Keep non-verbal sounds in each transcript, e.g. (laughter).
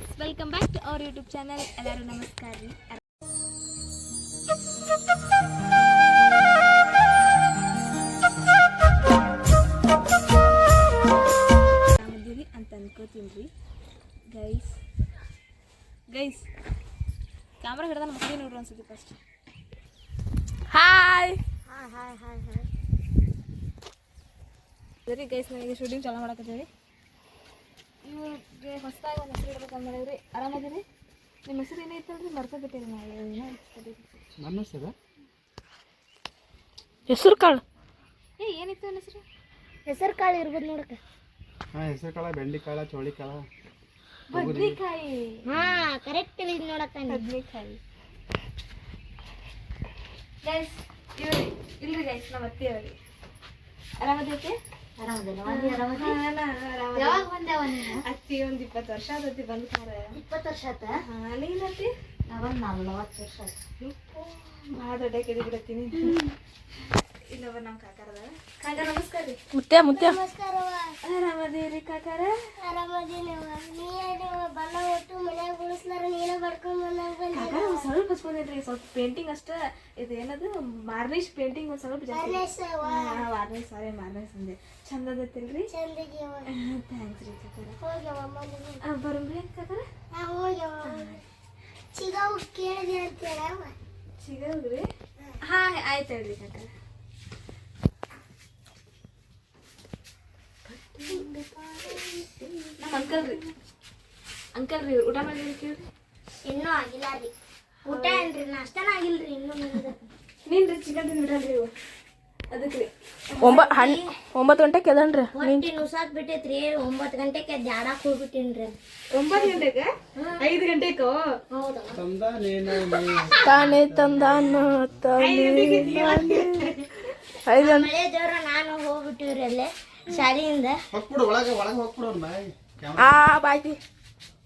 Guys welcome back to our YouTube channel ಎಲ್ಲರೂ ನಮಸ್ಕಾರ ರೀ ಆರಾಮದೀರಿ ಅಂತ ಅನ್ಕೋತೀನಿ ರೀ ಗೈಸ್ ಗೈಸ್ ಕ್ಯಾಮ್ರಾ ಹಿಡ್ದ ನಮ್ಮ ಮಕ್ಕಳಿಗೆ ನೋಡ್ರಿ ಅನ್ಸುತ್ತೆ first hi hi hi hi hi ಸರಿ ಗೈಸ್ ನನಗೆ ಶೂಟಿಂಗ್ ಚಾಲೂ ಮಾಡಕತ್ತೀವಿ ಇವ್ರಿಗೆ ಹೊಸದಾಗಿ ಒಂದು ಹೆಸರು ಇಡ್ಬೇಕಂತ ಮಾಡಿದ್ರಿ ಆರಾಮದಿರಿ ನಿಮ್ಮ ಹೆಸರು ಏನೈತಲ್ರಿ ಮರ್ತ ಬಿಟ್ಟಿರಿ ನಾವು ಏನೋ ನನ್ನ ಹೆಸರು? ಹೆಸರು ಕಾಳು. ಏ ಏನಿತ್ತು ನನ್ನ ಹೆಸರು? ಹೆಸರು ಕಾಳು ಇರ್ಬೋದು ನೋಡಕ್ಕೆ. ಹಾಂ ಹೆಸರು ಕಾಳ ಬೆಂಡೆಕಾಳ ಚೋಳಿ ಕಾಳ. ಬದ್ನಿಕಾಯಿ. ಹಾ ಕರೆಕ್ಟ್ ಇದು ನೋಡಕ್ಕ ಬದ್ನಿಕಾಯಿ. ಗೈಸ್ ಇವ್ರಿ ಇಲ್ರಿ ಗೈಸ್ ನಮ್ಮ ಅತ್ತಿ ಆರಾಮದೈತೆ ಆರಾಮದೈತಿ ಯಾವಾಗ ಬಂದೆ ಅತ್ತಿ ಒಂದ್ ಇಪ್ಪತ್ತು ವರ್ಷ ಆದತಿ ಬಂದ್ ಖಾರ ಇಪ್ಪತ್ತು ವರ್ಷ ಆತ? ಹಾ ನೀನತ್ತಿ ನಾವೊಂದು ನಲ್ವತ್ತು ವರ್ಷ ಆಯ್ತು. ಭಾಳ ದೊಡ್ಡ ಕೆದಿ ಬಿಡತ್ತೀನಿ ಇಲ್ಲವ ನಮ್ಮ ಕಾಕಾರದ. ಕಾಕ ನಮಸ್ಕಾರ ರೀ. ಮುತ್ಯ ಮುತ್ಯ ನಮಸ್ಕಾರವ್ವ ಆರಾಮದೇರಿ ಕಾಕಾರ? ಆರಾಮದೀನವ್ವ ನೀ ಬಣ್ಣ ಒಟ್ಟು ಮನ್ಯಾಗ ಉಳಿಸ್ಲಾರ ನೀನ ಬಡ್ಕೊಂಡ್ ಬಂದಂಗ ಬಂದಿ. ಸ್ವಲ್ಪ ಹಚ್ಕೊಂಡ್ರಿ ಸ್ವಲ್ಪ ಪೇಂಟಿಂಗ್ ಅಷ್ಟೇ ಇದು ಏನದು ಮಾರ್ನಿಶ್ ಪೇಂಟಿಂಗ್ ಒಂದ್ ಸ್ವಲ್ಪ ಜಾಸ್ತಿ. ವಾರ್ನಿಶ್ ಸಾರಿ ಮಾರ್ನಿಶ್ ಅಂದೆ. ಚಂದ ಅದತ್ತಿಲ್ರಿ ಚಂದಗಿ ಥ್ಯಾಂಕ್ಸ್ ರೀ ಕಾಕಾರ ಹೋಗ್ಯವ ಬರಂಬ್ರಿ ಕಾಕಾರ ನಾ ಹೋಗ್ಯವ ಚಿಗಾವು ಕೇಳಿದೆ ಅಂತ ಹಾ. ಆಯ್ತು ಹೇಳ್ರಿ ಕಾಕಾರ ನಮ್ಮ ಅಂಕಲ್ ರೀ. ಅಂಕಲ್ ರೀ ಊಟ ಮಾಡಿದ್ರಿ ಕೇಳ್ರಿ? ಇನ್ನೂ ಆಗಿಲ್ಲ ರೀ. ಊಟ ಏನ್ರಿ ನಾಷ್ಟನ ಆಗಿಲ್ರಿ ಇನ್ನೂ ನಿಮ್ದು. ನೀನ್ ರೀ ಚಿಕನ್ ತಿಂದ್ಬಿಡಲ್ರಿ ಇವು ಅದಕ್ಕೆ ಒಂಬತ್ತು ಹಣ್ಣು ಒಂಬತ್ತು ಗಂಟೆಗೆ ಎದನ್ರಿ? ಹೊಟ್ಟಿ ನುಸಾಕ್ ಬಿಟ್ಟೈತ್ರಿ. ಒಂಬತ್ತು ಗಂಟೆಗೆ ಜಾಡಾಕ್ ಹೋಗ್ಬಿಟ್ಟಿನ್ರಿ. ಒಂಬತ್ತು ಗಂಟೆಗೆ? ಐದು ಗಂಟೆಗೆ? ಹೌದಾ. ತಂದ ನೀನು. ತಾನೇ ತಂದಾನ ತಾನೇ ಐದು ಮಳೆ ಜೋರ ನಾನು ಹೋಗ್ಬಿಟ್ಟಿವ್ರಿ ಅಲ್ಲೇ ಶಾಲೆಯಿಂದ. ಹೋಗ್ಬಿಡು ಒಳಗೆ ಒಳಗೆ ಹೋಗ್ಬಿಡು ಅವ್ನ ಆ ಬಾಯ್ತಿ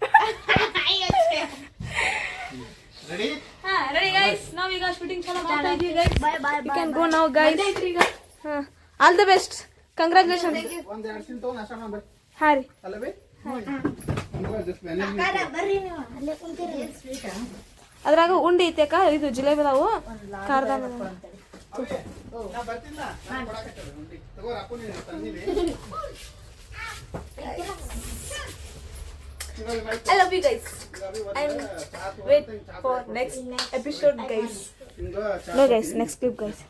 (laughs) ರೆಡಿ? ಹಾ ರೆಡಿ ಗೈಸ್ ನಾವ್ ಈಗ ಶೂಟಿಂಗ್ ಚಲೋ ಮಾಡ್ತಾ ಇದೀವಿ guys bye bye you can go now guys ಈಗ ಹಾಂ ಆಲ್ ದ ಬೆಸ್ಟ್ ಕಂಗ್ರಾಚುಲೇಷನ್ ಒಂದು ಎರಡು ತಗೊಂಡು ಮಾಡಿ ಹಾಂ ರೀ. ಅಲ್ಲ ಬೈ ಅದ್ರಾಗ ಉಂಡಿ ಐತೆ ಅಕ್ಕ ಇದು ಜಿಲೇಬಿ ಅದಾವು. ಖಾರದ ಬರ್ತಿಲ್ಲ ನಾನು ಕೊಡಕತ್ತೇನೆ ಉಂಡಿ ತಗೋ ಅಪ್ಪು ನೀನು ತಂದಿರಿ I love you guys wait for next episode guys ಹಿಂಗ ನೋ ಗೈಸ್ ನೆಕ್ಸ್ಟ್ ಕ್ಲಿಪ್ ಗೈಸ್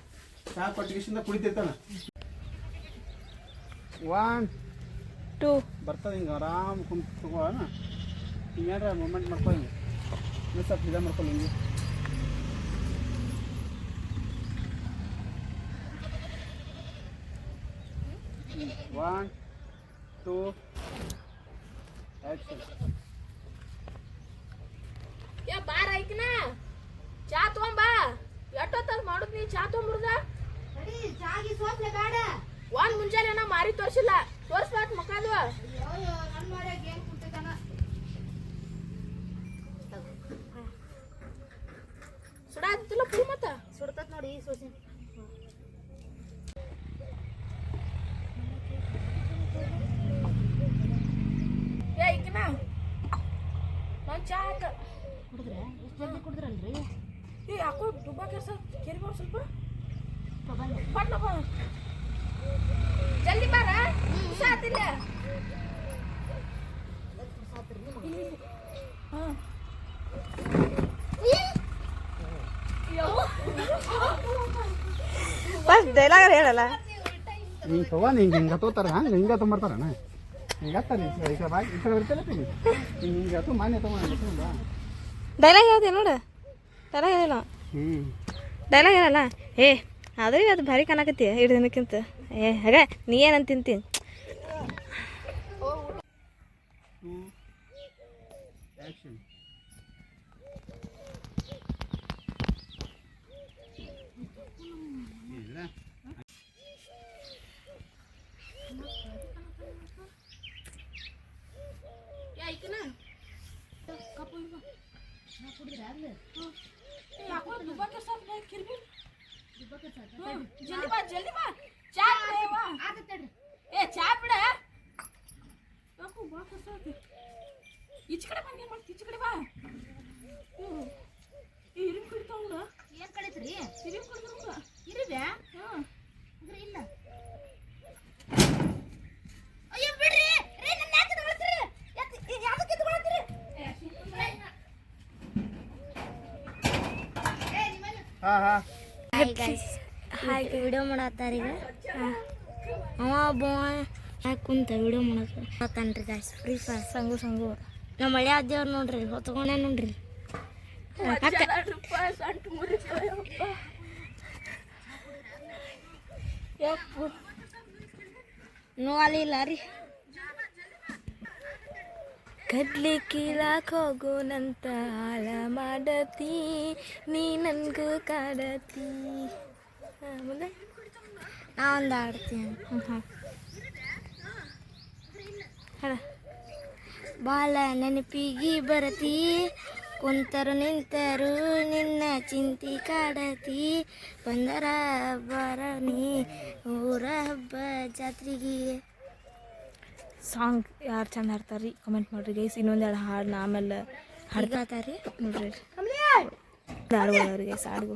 ಚಾ ಕೊಟ್ಟಿಗೆಸಿಂದ ಕುಡಿತಿರ್ತಾನ ಒನ್ ಟೂ ಬರ್ತದೆ ಹಿಂಗೆ ಆರಾಮ್ ಕುಂತ್ ತಗೋಣ. ಹಿಂಗೇನ್ರ ಮೂಮೆಂಟ್ ಮಾಡ್ಕೊ ಹಿಂಗೆ ಇನ್ನೂ ಸ್ವಲ್ಪ ಇದ ಮಾಡ್ಕೊಳ್ಳಿ ಹಿಂಗೆ. ಒನ್ ಟೂ ಯಾ ಬಾರ ಐಕನ. ಚಾ ತಗೊಂಬಾ ಎಷ್ಟೊತ್ತಾಗ ಮಾಡುದ್ ನೀ ಚಾ ತಗೊಂಬರ್ದ ಒಂದ್ ಮುಂಜಾನೆ ನಾ ಮಾರಿ ತೋರ್ಸಿಲ್ಲ. ತೋರ್ಸ್ಲಾಕ್ ಮಕ್ಕಳು. ಸುಡಾತಿಲ್ಲ ಫುಲ್ ಮತ್ತ? ಸುಡ್ತತ್ ನೋಡಿ ಈ ಸೋಸಿ ಏ ಐಕನ ನಾನ್ ಚಾ ಹಾಕ. ಕುಡಿದ್ರೆ? ಎಷ್ಟು ಜಲ್ದಿ ಕುಡಿದ್ರಲ್ರಿ? ಏ ಯಾಕೋ ದುಬ್ಬ ಕೆಲ್ಸ. ಕೇರಿ ಬಾ ಸ್ವಲ್ಪ. ಜಲ್ದಿ ಬಾರ? ಸಾತಿಲ್ಲ ಫಸ್ಟ್ ಡೈಲಾಗ್ ಹೇಳಲ್ಲ. ಹಿಂಗೆ ತಗೊಂಡು ಹಿಂಗೆ ಹಿಂಗೆ ತಗೋತಾರ ಹಂಗೆ ಹಿಂಗೆ ತೊಗೊಂಬರ್ತಾರಣ ಡೈಲಾಗ್ ಹೇಳ್ದೆ ನೋಡು? ಡೈಲಾಗ್ ಹೇಳಿಲ್ಲ ಡೈಲಾಗ್ ಹೇಳಲ್ಲ? ಏ ಆದ್ರೆ ಅದು ಭಾರಿ ಕಾಣಕತ್ತಿ ಎರಡು ದಿನಕ್ಕಿಂತ. ಏ ಹಾಗೆ ನೀ ಏನಂತ ತಿಂತಿ ಟೂ ಆ್ಯಕ್ಷನ್ ಜಲ್ದಿ ಬಾ ಜಲ್ದಿ ಬಾ ಚಾ ಏ ಚಾ ಬಿಡ ಯಾಕೋ ಬಾ ಕಸ ಈಚೆ ಕಡೆ ಬಂದು ಏನು ಮಾಡ್ತಿ ಈಚೆ ಕಡೆ ಬಾ ಹ್ಞೂ ಈ ಹಿರಿಮ್ ಕುಡಿತಾವ ನೋಡ ಏನ್ ಕಳಿತ್ರಿ ಹಿರಿಮ್ ಕುಡಿದ್ರು ಇರಿವ್ಯಾ ಹಾಂ ಅಂದ್ರೆ ಇಲ್ಲ ಅಯ್ಯೋ ಬಿಡ್ರಿ ರೀ ನನ್ನ ಯಾಕೆ ತಗೊಳ್ತೀರಿ ಯಾಕೆ ಯಾವ್ದಕ್ಕೆ ತಗೊಳ್ತೀರಿ ಹಾಂ ಹಾಂ ಹಾಯ್ ಗೈಸ್ ಹಾಯ್ ವಿಡಿಯೋ ಮಾಡತ್ತಾರ ಈಗ ಅವ ಒಬ್ಬ ಯಾಕೆ ಕುಂತ video ಮಾಡತ್ತಾನ್ರಿ guys Free Fire Sangu Sangu. ನಮ್ಮ ಮಳೆ ಅದೇವ್ರು ನೋಡ್ರಿ ಹೊತ್ಕೊಂಡೆ ನೋಡ್ರಿ. ನೋವಲಿಲ್ಲ ರೀ. ಕಡ್ಲಿ ಕೀಳಾಕ್ ಹೋಗೋನಂತ ಹಾಳ ಮಾಡತಿ ನೀ ನನ್ಗೂ ಕಾಡತಿ. ಹಾ, ಮುಂದೆ. ನಾ ಒಂದು ಆಡ್ತೀನಿ ಹ್ಞೂ ಹೇಳ. ಬಾಳ ನೆನಪಿಗಿ ಬರತಿ ಕುಂತರು ನಿಂತರು ನಿನ್ನ ಚಿಂತಿ ಕಾಡತಿ. ಬಂದರ ಬರನಿ ಊರ ಹಬ್ಬ ಜಾತ್ರೆಗೆ. ಸಾಂಗ್ ಯಾರು ಚಂದ ಹಾಡ್ತಾರೆ ರೀ ಕಮೆಂಟ್ ಮಾಡಿರಿ ಗೈಸ್ ಇನ್ನೊಂದೆರಡು ಹಾಡು ಆಮೇಲೆ ಹಾಡ್ತಾರಿ ನೋಡ್ರಿ. ಹಾಡುಗಳು.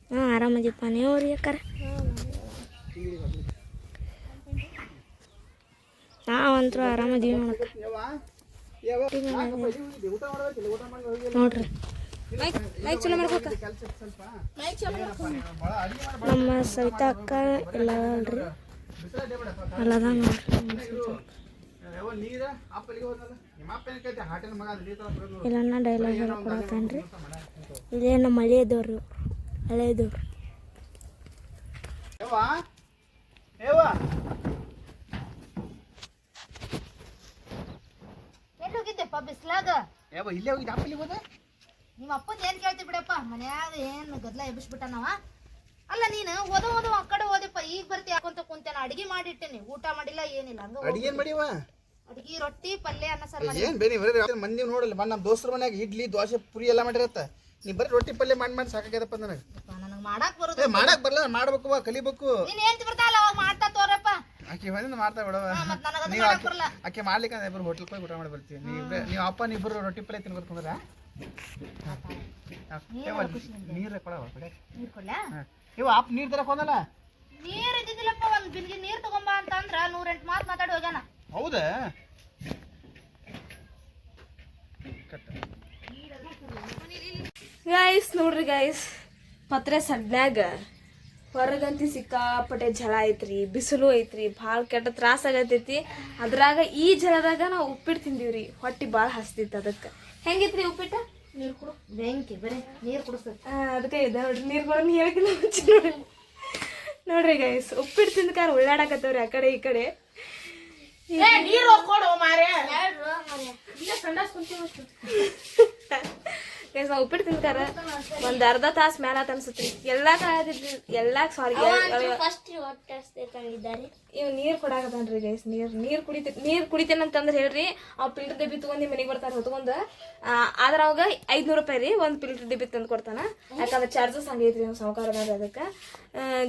ನೋಡ್ರಿ ಯಾವ ನೀರ ನೋಡಕ್ಕ ಎಲ್ಲಿಗೆ ಹೋದ್ನಲ್ಲ ನಿಮ್ಮ ಅಪ್ಪ ನಮ್ಮ ಸವಿತಾ ಅಕ್ಕ ಇಲ್ಲ ಅಲ್ರಿ? ಅಲ್ಲದ ನೋಡ್ರಿ ಇಲ್ಲ ಡೈಲಾಗ್ ಹೇಳ್ಕೊಡತ್ತೇನ್ರಿ ಇಲ್ಲೇ ನಮ್ಮ ಮಳೆ ಹಳೆಯದವ್ರು ಯವ್ವ ಯವ್ವ ಎಲ್ಲಿ ಹೋಗಿದ್ದೆಪ್ಪ ಬಿಸ್ಲಾಗ? ಇಲ್ಲೇ ಹೋಗಿದ್ದೆ? ಹೋದ? ನಿಮ್ಮ ಅಪ್ಪನ ಏನ್ ಕೇಳ್ತಿ ಬಿಡಪ್ಪ? ಮನ್ಯಾಗ ಏನ್ ಗದ್ಲ ಎಬ್ಬಿಸ್ಬಿಟ್ಟನವ? ಅಲ್ಲ ನೀನು ಓದ ಓದ ಆ ಕಡೆ ಓದಪ್ಪ. ಈಗ ಬರ್ತಿ ಯಾಕೊಂತ ಕುಂತೇನ. ಅಡಿಗೆ ಮಾಡಿಟ್ಟೇನಿ. ಊಟ ಮಾಡಿಲ್ಲ ಏನಿಲ್ಲ. ಹಂಗ ಅಡಿಗೆ ಏನು ಮಾಡಿವ ಅಡಿಗೆ ರೊಟ್ಟಿ ಪಲ್ಯ ಅನ್ನ ಸರ್ ಏನು ಬೇರೆ ಬರೀ ಮಂದಿ ನೋಡಲ್ಲ. ನಮ್ಮ ದೋಸ್ತರ ಮನ್ಯಾಗ ಇಡ್ಲಿ ದೋಸೆ ಪುರಿ ಎಲ್ಲ ಮಾಡಿರತ್ತ. ನೀ ಬರೀ ರೊಟ್ಟಿ ಪಲ್ಯ ಮಾಡಿ ಮಾಡಿ ಸಾಕಾಗ್ಯದಪ್ಪ ನನಗೆ. ನನಗೆ ಮಾಡಕ್ಕೆ ಬರೋದು ಏ ಮಾಡಕ್ ಬರಲ್ಲ ಮಾಡ್ಬೇಕು ಕಲಿಬೇಕು. ನೀನ್ ಅವಾಗ ಮಾಡ್ತಾ ತೋರಪ್ಪ. ಆಕೆ ಬಂದಿಂದ ಮಾಡ್ತಾ ಬಿಡವ ಮತ್ ನನಗದು ನೀವು ಮಾಡಕ್ ಆಕೆ ಬರಲ್ಲ. ಆಕೆ ಮಾಡ್ಲಿಕ್ಕೆ ಅಂದ್ರೆ ಇಬ್ಬರು ಹೋಟ್ಲ್ ಹೋಗಿ ಊಟ ಮಾಡಿ ಬರ್ತೀವಿ. ನೀವು ನೀವು ಅಪ್ಪ ನೀವಿಬ್ರು ರೊಟ್ಟಿ ಪಲ್ಯ ತಿನ್ಬೇಕು ಅಂದ್ರ ನೀರು ಕೊಡವ ಕಡೆ. ನೀರ್ ಕೊಡ್ಲಾ? ಇವ ಅಪ್ಪ ನೀರ್ ತರಕ್ ಹೋದಲ್ಲ? ನೀರ್ ಇದ್ದಿದ್ದಿಲ್ಲಪ್ಪ ಒಂದ್ ಬಿಲ್ಗಿ ನೀರ್ ತಗೊಂಬಾ ಅಂತ ಅಂದ್ರ ನೂರೆಂಟು ಮಾತ್ ಮಾತಾಡಿ ಹೋಗ್ಯಾನ. ಹೌದಾ? ಕಟ್ಟ ಗೈಸ್ ನೋಡ್ರಿ ಗಾಯ್ಸ್ ಪತ್ರೆ ಸಡ್ನ್ಯಾಗ ಹೊರಗಂತಿ ಸಿಕ್ಕಾಪಟ್ಟೆ ಜಳ ಐತ್ರಿ ಬಿಸಿಲು ಐತ್ರಿ ಭಾಳ ಕೆಟ್ಟ ತ್ರಾಸ ಆಗತೈತಿ. ಅದ್ರಾಗ ಈ ಜಲದಾಗ ನಾವು ಉಪ್ಪಿಟ್ಟು ತಿಂದೀವ್ರಿ. ಹೊಟ್ಟಿ ಭಾಳ ಹಸ್ತಿತ್ತು ಅದಕ್ಕೆ. ಹೆಂಗಿತ್ರಿ ಉಪ್ಪಿಟ್ಟು? ನೀರು ಕುಡು. ಬೆಂಕಿ ಬರೀ ನೀರು ಕುಡಿಸ್ತದ ಅದಕ್ಕೆ ಇದೆ ನೋಡ್ರಿ ನೀರು ಕೊಡೋ ಮುಂಚೆ ನೋಡ್ರಿ. ನೋಡ್ರಿ ಗೈಸ್ ಉಪ್ಪಿಟ್ಟು ತಿಂದಕಾರ ಉಳ್ಳಾಡಕತ್ತವ್ರಿ ಆ ಕಡೆ ಈ ಕಡೆ. ನೀರು ಕೊಡು ಮಾರ್ಯ (laughs) ಗೈಸ್ ನಾವು ಉಪ್ಪಿಟ್ಟು ತಿಂತಾರ. ಒಂದ್ ಅರ್ಧ ತಾಸು ಮ್ಯಾಲ ಅನ್ಸುತ್ತೆ. ಎಲ್ಲ ಎಲ್ಲಾ ಎಲ್ಲ ಸಾರಿ ಇವ್ ನೀರ್ ಕೊಡಾಕತ್ತಾನ್ರಿ ಗೈಸ್ ನೀರ್ ನೀರ್ ಕುಡಿತ ನೀರ್ ಕುಡಿತೇನಂತಂದ್ರ ಹೇಳ್ರಿ ಅವ್ ಫಿಲ್ಟರ್ ಡಬ್ಬಿ ತಗೊಂಡಿ ಮನೆಗೆ ಬರ್ತಾರ ಹೊತ್ಕೊಂಡ್ ಆ, ಆದ್ರ ಅವಾಗ ಐದ್ನೂರ್ ರೂಪಾಯಿ ರೀ ಒಂದ್ ಫಿಲ್ಟರ್ ಡಬ್ಬಿ ತಂದು ಕೊಡ್ತಾನ. ಯಾಕಂದ್ರೆ ಚಾರ್ಜಸ್ ಹಂಗೈತ್ರಿ ನಮ್ ಸಾವುಕಾರದಾಗ ಅದಕ್ಕೆ.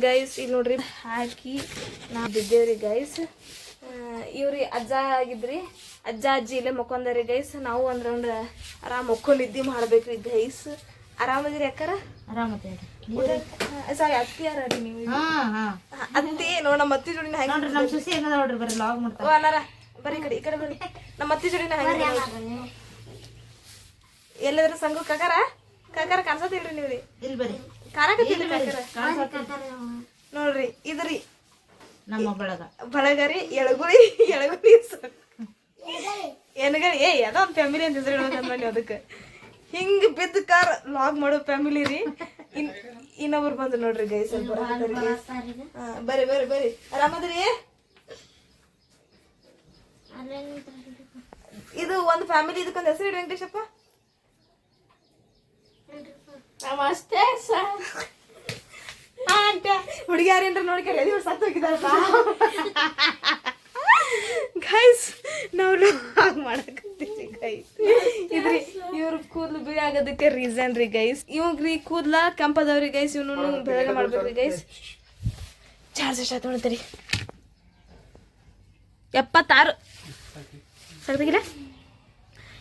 ಗೈಸ್ ಇಲ್ಲಿ ನೋಡ್ರಿ ಹಾಕಿ ನಾ ಬಿದ್ದೇವ್ರಿ ಗೈಸ್ ಇವ್ರಿ ಅಜ್ಜ ಆಗಿದ್ರಿ. ಅಜ್ಜ ಅಜ್ಜಿ ಇಲ್ಲೇ ಮಕ್ಕೊಂದರಿ ಗೈಸ್ ನಾವು ಒಂದ್ ರೌಂಡ್ ಆರಾಮ್ ಮಕ್ಕೊಂಡ್ ನಿದ್ದೆ ಮಾಡ್ಬೇಕ್ರಿ ಗೈಸ್ ಆರಾಮದಿರಿ ಯಾಕಾರ ಸಾರಿ ಅತ್ತಿ ಯಾರ ನೀವು ಅತ್ತಿ ನೋಡ ನಮ್ಮ ಅತ್ತಿ ಸುಸಿ ನೋಡ್ರಿ ಬರ್ರಿ ಲಾಗ್ ಮಾಡ್ತಾರ. ಈ ಕಡೆ ಈ ಕಡೆ ಬರ್ರಿ. ನಮ್ಮ ಅತ್ತಿ ಜೋಡಿನ ಹೆಂಗ್ ಎಲ್ಲಾದ್ರೂ ಸಂಘ ಕಾಕಾರ? ಕಾಕಾರ ಕಾಣಿಸತಿಲ್ರಿ ನೀವ್ರಿ? ಇಲ್ಲಿ ಬರ್ರಿ. ಕಾಣಕತ್ತಿಲ್ರಿ ಕಾಕಾರ? ನೋಡ್ರಿ ಇದ್ರಿ. ನಮ್ಮ ಬಳಗ ಬಳಗರಿ ಎಳಗುಳಿ ಎಳಗುಳಿ ಎನಗರಿ ಏ ಯಾವ್ದೋ ಒಂದು ಫ್ಯಾಮಿಲಿ ಅಂತ ಹೆಸರು ಮಾಡಿ ಅದಕ್ಕೆ. ಹಿಂಗ್ ಬಿದ್ದ ಕಾರ್ ಲಾಗ್ ಮಾಡೋ ಫ್ಯಾಮಿಲಿ ರೀ. ಇನ್ ಇನ್ನೊಬ್ರು ಬಂದ್ರು ನೋಡ್ರಿ ಗೈಸ್ ಬರ್ರಿ ಬರ್ರಿ ಬರ್ರಿ. ಆರಾಮದ್ರಿ? ಒಂದು ಫ್ಯಾಮಿಲಿ ಇದಕ್ಕೊಂದು ಹೆಸರು ಇಡು ವೆಂಕಟೇಶಪ್ಪ. ನಮಸ್ತೆ ಸರ್. ಹುಡುಗಿಯಾರೇನ್ರ ನೋಡ್ಕೊಂಡು ಎಲ್ಲಿ ಸತ್ತು ಹೋಗಿದಾರಪ್ಪ ಗೈಸ್ ನಾವು ಹಾಗೆ ಮಾಡಕತ್ತೀವಿ ಗೈಸ್ ಇದ್ರಿ ಇವ್ರ ಕೂದಲು ಬಿಳಿ ಆಗೋದಕ್ಕೆ ರೀಸನ್ ರೀ ಗೈಸ್ ಇವ್ರಿ ಕೂದ್ಲ ಕಂಪದವ್ರಿ ಗೈಸ್ ಇವನು ಬೆಳಗ್ಗೆ ಮಾಡ್ಬೇಕ್ರಿ ಗೈಸ್ ಚಾರ್ಜ್ ಎಷ್ಟು ನೋಡ್ತೀರಿ? ಎಪ್ಪತ್ತಾರು. ಸಾಕ್ತಾಗಿಲ್ಲ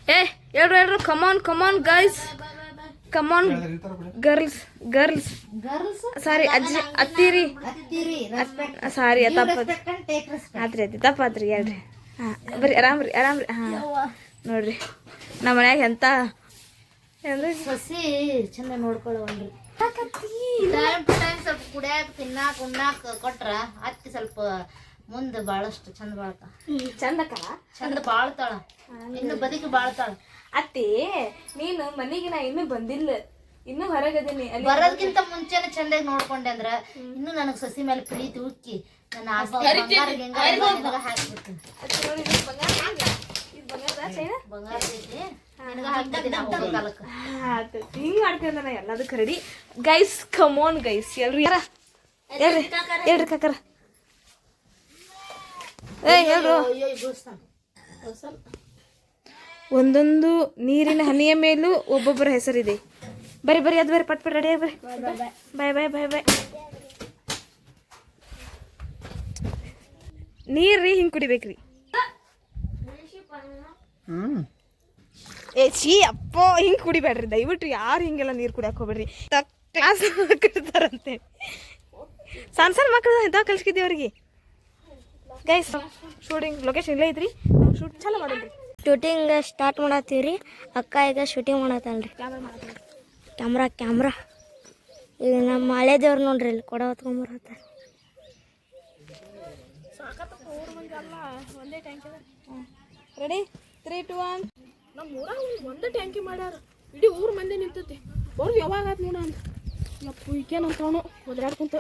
ಏ ಹೇಳ್ರು ಹೇಳ್ರು come on come on guys come on girls girls girls sorry ಅಜ್ಜಿ ಅತ್ತಿರಿ. ಸಾರಿ ರೆಸ್ಪೆಕ್ಟ್ ಆತ್ರಿ ಆತ್ರಿ ತಪ್ಪಾತ್ರಿ ಹೇಳ್ರಿ. ಹಾಂ ಬರ್ರಿ ಆರಾಮ್ರಿ ಆರಾಮ್ರಿ ಆರಾಮ್ ಹಾಂ. ನೋಡ್ರಿ ನಮ್ಮ ಮನ್ಯಾಗ ಎಂತ? ಏನ್ರಿ? ಸಸಿ ಚಂದ ನೋಡ್ಕೊಳ್ಳೋಣ್ರಿ ಟೈಮ್ ಟು ಟೈಮ್ ಸ್ವಲ್ಪ ಕುಡಿಯಾಕ ತಿನ್ನಾಕ ಉಣ್ಣಾಕ ಕೊಟ್ರ ಅತ್ತಿ ಸ್ವಲ್ಪ ಮುಂದೆ ಭಾಳಷ್ಟು ಚಂದ ಬಾಳ್ತ ಚಂದಕ್ಕ ಚಂದ ಬಾಳ್ತಾಳ. ಇನ್ನು ಬದುಕಿ ಬಾಳ್ತಾಳ. ಅತ್ತಿ ನೀನು ಮನೆಗೆ ನಾ ಇನ್ನೂ ಬಂದಿಲ್ಲ. ಇನ್ನೂ ಹೊರಗದೀನಿ. ಅಲ್ಲಿ ಬರೋದ್ಕಿಂತ ಮುಂಚೆನೆ ಚಂದಾಗಿ ನೋಡ್ಕೊಂಡೆ ಅಂದ್ರ ಇನ್ನು ನನಗ್ ಸಸಿ ಮೇಲೆ ಪ್ರೀತಿ ಉಕ್ಕಿ ನನ್ನ ಆಸ್ತಿ ಬಂಗಾರ ಗಿಂಗಾರ ನಿನಗ ಹಾಕ್ಬಿಡ್ತೀನಿ. ಬಂಗಾರ ಐತಿ. ನಿನಗ ಹಾಕ್ಬಿಡ್ತೀನಿ ಕಾಲಕ್ಕ ಹಿಂಗ್ ಮಾಡ್ಕೊಂಡ ನಾ ಎಲ್ಲದಕ್ಕೆ ready guys come on guys ಎಲ್ರಿ ಯಾರ? ಹೇಳ್ರಿ ಹೇಳ್ರಿ ಕಾಕರ? ಏ ಹೇಳ್ರು ಒಂದೊಂದು ನೀರಿನ ಹನಿಯ ಮೇಲೂ ಒಬ್ಬೊಬ್ಬರ ಹೆಸರಿದೆ. ಬರಿ ಬರಿ ಅದು ಬರಿ ಪಟ್ ಪಟ್ ರೆಡಿ ಬರ್ರಿ. ಬಾಯ್ ಬಾಯ್ ಬಾಯ್ ಬಾಯ್ ನೀರ್ರಿ ಹಿಂಗೆ ಕುಡಿಬೇಕ್ರಿ. ಏ ಛೀ ಅಪ್ಪೋ ಹಿಂಗೆ ಕುಡಿಬೇಡ್ರಿ. ದಯವಿಟ್ಟು ಯಾರು ಹಿಂಗೆಲ್ಲ ನೀರು ಕುಡಿಯಕ್ಕೆ ಹೋಗ್ಬೇಡ್ರಿ. ಕ್ಲಾಸ್ ಕಟ್ತಾರಂತೆ ಸಣ್ಣ ಸಣ್ಣ ಮಕ್ಕಳು ಎಂತ ಕಲ್ಸ್ಕಿದ್ದೀವಿ ಅವ್ರಿಗೆ? ಗೈಸ್ ಶೂಟಿಂಗ್ ಲೊಕೇಶನ್ ಇಲ್ಲೇ ಐತ್ರಿ. ನಾವು ಶೂಟ್ ಚಲೋ ಮಾಡೋದ್ರಿ ಶೂಟಿಂಗ್ ಸ್ಟಾರ್ಟ್ ಮಾಡತ್ತೀವಿ ರೀ ಅಕ್ಕ ಈಗ ಶೂಟಿಂಗ್ ಮಾಡತ್ತಲ್ರಿ ಕ್ಯಾಮ್ರಾ ಕ್ಯಾಮ್ರಾ ಈಗ ನಮ್ಮ ಹಳೆ ದೇವ್ರು ನೋಡ್ರಿ ಇಲ್ಲಿ ಕೊಡ ಹೊತ್ಕೊಂಬರತ್ತಾರ. ರೆಡಿ ತ್ರೀ ಟು ಒನ್ ನಮ್ಮ ಊರಾಗ ಒಂದೇ ಟ್ಯಾಂಕಿ ಮಾಡ್ಯಾರ. ಇಡೀ ಊರ್ ಮಂದಿ ನಿಂತೈತಿ. ಅವ್ರಿಗೆ ಯಾವಾಗ ಆತ್ ನೋಡ ಅಂತ. ಮತ್ತೆ ಅಂತವನು ಒದ್ರಾಡ್ಕೊಂತ.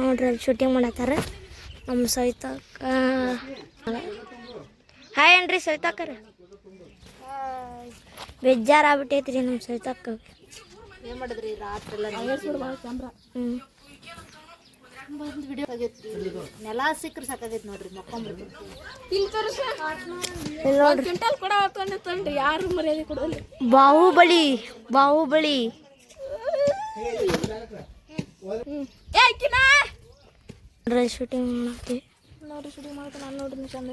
ನೋಡ್ರಿ ಅಲ್ಲಿ ಶೂಟಿಂಗ್ ಮಾಡತ್ತಾರ ನಮ್ಮ ಸವಿತಾಕ ಹಾಯ್ ಏನ್ರಿ ಸವಿತಾಕರ ಬೇಜಾರಾಗ್ಬಿಟ್ಟೈತ್ರಿ ನಮ್ಮ ಸವಿತಾಕ ಏನ್ ಮಾಡಿದ್ರಿ ರಾತ್ರಿ ಎಲ್ಲ ಹ್ಞೂ ನೆಲ ಸಿಕ್ಕರೆ ಸಾಕಾಗೈತಿ ನೋಡ್ರಿ ಯಾರು ಮರ್ಯಾದೆ ಕೊಡೋಲ್ಲ ಬಾಹುಬಲಿ ಬಾಹುಬಲಿ. ನೋಡ್ರಿ ಶೂಟಿಂಗ್ ಮಾಡತ್ತೀವಿ ನೋಡ್ರಿ ಶೂಟಿಂಗ್ ಮಾಡ್ತಾನೆ ನಾನು ನೋಡ್ರಿ ಚಂದ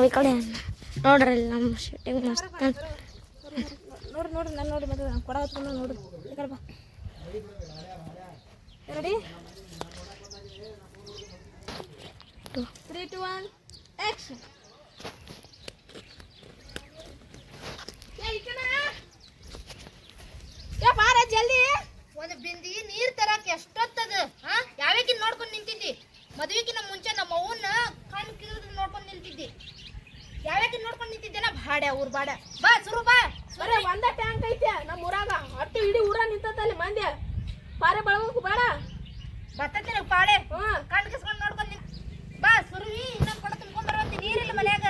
ಈ ಕಡೆ ನೋಡ್ರಿ ಇಲ್ಲಿ ನಮ್ಮ ಶೂಟಿಂಗ್ ಮಸ್ತ್ ನೋಡ್ರಿ ನೋಡ್ರಿ ನಾನು ನೋಡ್ರಿ ಮತ್ತೆ ಕೊಡ ಹೊತ್ಕೊಂಡು ನೋಡ್ರಿ. ಈ ಕಡೆ ಬಾ. Ready three two one action ಏ ಬಾರ ಜಲ್ದಿ ಒಂದು ಬಿಂದಿ ನೀರ್ ತರಾಕ ಎಷ್ಟೊತ್ತದ? ಹಾ ಯಾವ್ಯಾಕಿನ್ ನೋಡ್ಕೊಂಡ್ ನಿಂತಿದ್ದಿ? ಮದ್ವಿಕಿನ ಮುಂಚೆ ನಮ್ಮ ಅವ್ವನ್ನ ಕಣ್ ಕಿರಿದು ನೋಡ್ಕೊಂಡ್ ನಿಂತಿದ್ದಿ. ಯಾವ್ಯಾಕಿನ್ ನೋಡ್ಕೊಂಡು ನಿಂತಿದ್ದೇನ? ಬಾಡ ಊರ್ ಬಾಡ. ಬಾ ಸುರು ಬಾ. ಬರೇ ಒಂದ ಟ್ಯಾಂಕ್ ಐತೆ ನಮ್ಮ ಊರಾಗ. ಅಟ್ಟು ಇಡೀ ಊರ ನಿಂತಲ್ಲಿ ಮಂದಿ ಪಾರೆ ಬಳಗಕ್ಕೆ ಬೇಡ. ಬರ್ತೈತಿ ಪಾಳೆ? ಹ್ಞೂ ಕಣ್ ಕಿಸ್ಕೊಂಡ್ ನೋಡ್ಕೊಂಡು ನಿಂತ್ ಬಾ ಸುರುವಿ ಮನ್ಯಾಗ.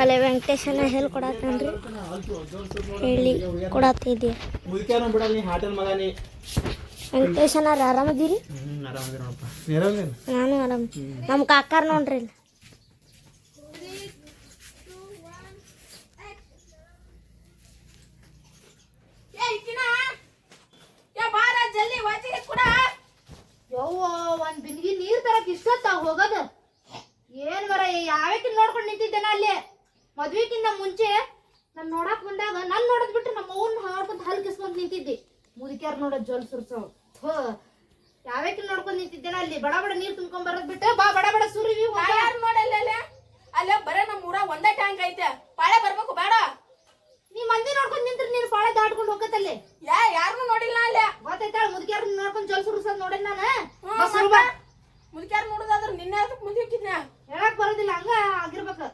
ಅಲ್ಲೇ ವೆಂಕಟೇಶನ ಹೇಳಿ ಕೊಡತ್ತನ್ರಿ ಹೇಳಿ ಕೊಡತ್ತಿದ್ದೆ ಮುದುಕ್ಯಾನು ಬಿಡಲಿ ಹಾಟಲ್ ವೆಂಕಟೇಶನ ಆರಾಮದಿರಿ ನಾನು ಆರಾಮ್. ನಮ್ಮ ಕಾಕಾರ ನೋಡ್ರಿ ಇಲ್ಲಿ ಏ ಇಕ್ಕಿನ ಏ ಬಾರ ಜಲ್ದಿ ವಾಚಿಗೆ ಕೂಡ ಯವ್ವ, ಒಂದ್ ಬಿಂದಿಗೆ ನೀರ್ ತರಕ್ ಇಷ್ಟೊತ್ತ ಹೋಗೋದ. ಏನ್ ಬರ ಯಾವ್ಯಾಕಿನ್ ನೋಡ್ಕೊಂಡು ನಿಂತಿದ್ದೇನ ಅಲ್ಲಿ. ಮದ್ವಿಕಿಂತ ಮುಂಚೆ ನನ್ ನೋಡಕ್ ಬಂದಾಗ ನನ್ ನೋಡದ್ ಬಿಟ್ಟು ನಮ್ಮ ಅವ್ವನ್ ನೋಡ್ಕೊಂಡ್ ಹಲ್ ಕಿಸ್ಕೊಂಡ್ ನಿಂತಿದ್ದಿ. ಮುದುಕ್ಯಾರ ನೋಡೋದ್ ಜೋಲ್ ಸುರ್ಸವ್. ಹೋ ಯಾವ್ಯಾಕಿನ್ ನೋಡ್ಕೊಂಡ್ ನಿಂತಿದ್ದೇನ ಅಲ್ಲಿ. ಬಡ ಬಡ ನೀರ್ ತುಂಬ್ಕೊಂಡ್ ಬರೋದ್ ಬಿಟ್ಟು ಬಾ, ಬಡ ಬಡ ಸುರಿವಿ ಯಾರು ನೋಡಲ್ಲ? ಅಲ್ಲೇ ಬರೇ ನಮ್ಮ ಊರಾಗ ಒಂದೇ ಟ್ಯಾಂಕ್ ಐತೆ. ಪಾಳೆ ಬರ್ಬೇಕು, ಬೇಡ. ನೀ ಮಂದಿ ನೋಡ್ಕೊಂಡ್ ನಿಂತ್ರ ನೀನ್ ಪಾಳೆ ದಾಟ್ಕೊಂಡು ಹೋಗತ್ತಲ್ಲಿ? ಯಾ ಯಾರನ್ನು ನೋಡಿಲ್ಲ ಅಲ್ಲ ಗೊತ್ತೈತಾಳ ಮುದುಕ್ಯಾರ ನೋಡ್ಕೊಂಡ್ ಜಲ್ ಸುರುಸದ್ ನೋಡಿದ್ ನಾನು? ಮುದುಕ್ಯಾರ ನೋಡುದಾದ್ರೆ ನಿನ್ನೆ ಅದಕ್ಕೆ ಮುದುಕಿದ್ನ ಹೇಳಕ್ ಬರೋದಿಲ್ಲ ಹಂಗ ಆಗಿರ್ಬೇಕು.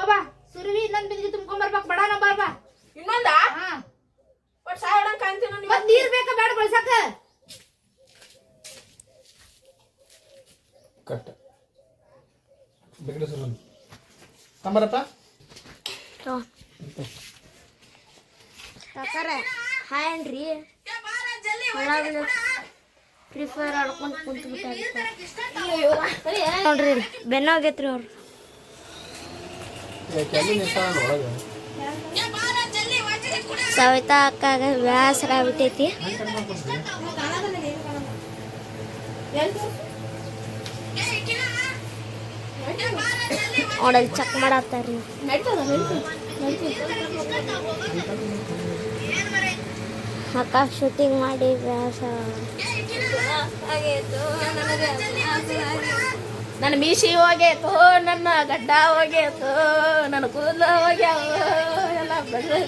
ಬಾ ಸುರುವಿ ಇನ್ನೊಂದ್ ಬಿದ್ದಿಗೆ ತುಂಬ್ಕೊಂಡ್ ಬಾ ಬಡ ನಾ ಬರ್ಬಾ ಇನ್ನೊಂದ? ಒಟ್ ಸಾವಿರ ಕಾಣ್ತೀನಿ ಮತ್ ನೀರ್ ಬೇಕ ಬೇಡ ಬಳಸಕ? ಕಟ್ಟ ಕಾಕಾರ ಹಾಯ್ ಅನ್ರಿ. ಫ್ರೀ ಫೈರ್ ಆಡ್ಕೊಂಡು ಕುಂತು ನೋಡ್ರಿ ಇಲ್ಲಿ ಬೆನ್ನ ಹೋಗೈತ್ರಿ ಅವ್ರು. ಒಳಗೆ ಸವಿತಾ ಅಕ್ಕಾಗ ಬೇಸರ ಆಗ್ಬಿಟ್ಟೈತಿ. ನೋಡಲ್ಲಿ ಚೆಕ್ ಮಾಡತ್ತಾರ್ರಿ. ಅಕ್ಕ ಶೂಟಿಂಗ್ ಮಾಡಿ ವ್ಯಾಸ ನನ್ನ ಮೀಸಿ ಹೋಗೈತು, ನನ್ನ ಗಡ್ಡ ಹೋಗೈತು, ನನ್ನ ಕೂದಲು ಹೋಗ್ಯಾವು, ಎಲ್ಲ ಮುಂಚೆ